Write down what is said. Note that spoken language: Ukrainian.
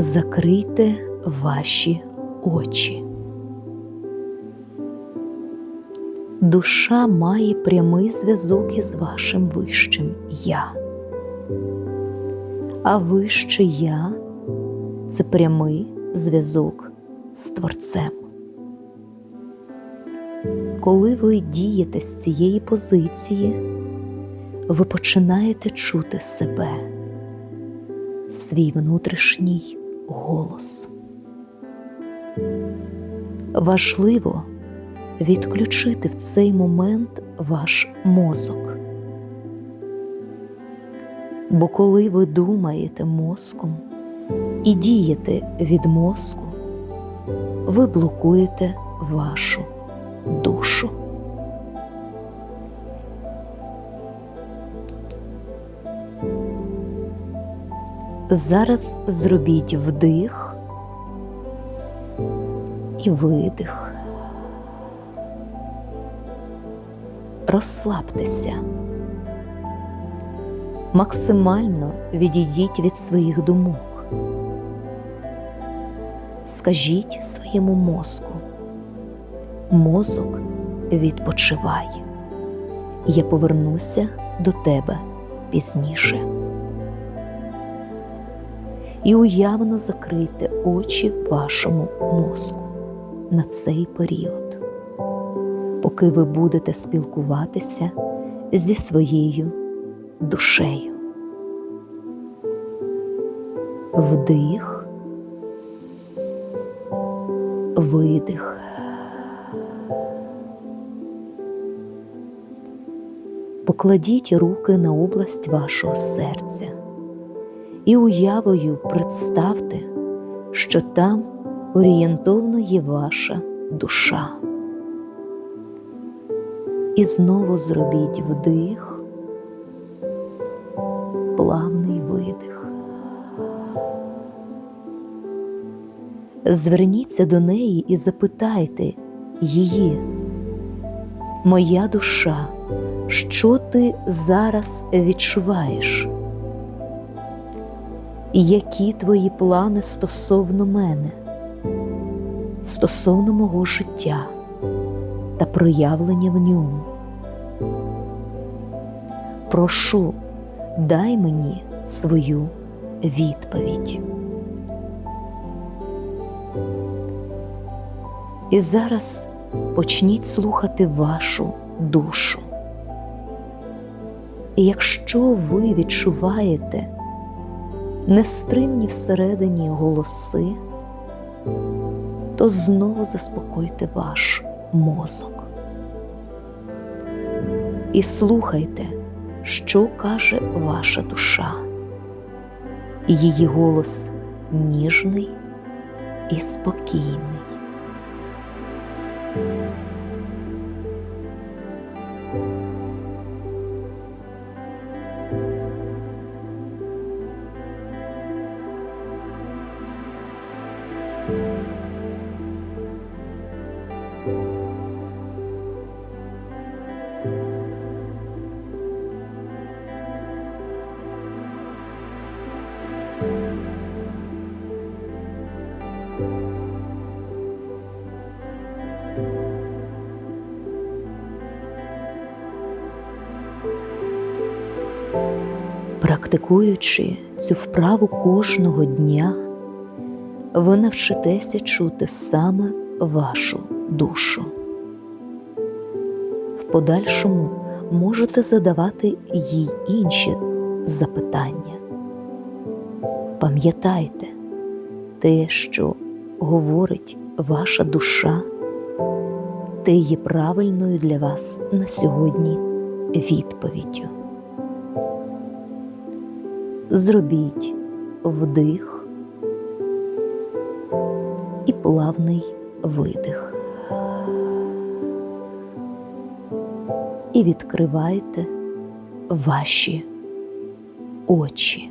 Закрийте ваші очі. Душа має прямий зв'язок із вашим вищим я. А вище я це прямий зв'язок з Творцем. Коли ви дієте з цієї позиції, ви починаєте чути себе, свій внутрішній голос. Важливо відключити в цей момент ваш мозок. Бо коли ви думаєте мозком і дієте від мозку, ви блокуєте вашу душу. Зараз зробіть вдих і видих. Розслабтеся. Максимально відійдіть від своїх думок. Скажіть своєму мозку. Мозок відпочивай. Я повернуся до тебе пізніше. І уявно закрийте очі вашому мозку на цей період, поки ви будете спілкуватися зі своєю душею. Вдих, видих. Покладіть руки на область вашого серця і уявою представте, що там орієнтовно є ваша душа. І знову зробіть вдих, плавний видих. Зверніться до неї і запитайте її, моя душа, що ти зараз відчуваєш? Які твої плани стосовно мене, стосовно мого життя та проявлення в ньому? Прошу, дай мені свою відповідь. І зараз почніть слухати вашу душу. І якщо ви відчуваєте нестримні всередині голоси, то знову заспокойте ваш мозок. І слухайте, що каже ваша душа. Її голос ніжний і спокійний. Практикуючи цю вправу кожного дня, ви навчитеся чути саме вашу душу. В подальшому можете задавати їй інші запитання. Пам'ятайте, те, що говорить ваша душа, те є правильною для вас на сьогодні відповіддю. Зробіть вдих і плавний видих. І відкривайте ваші очі.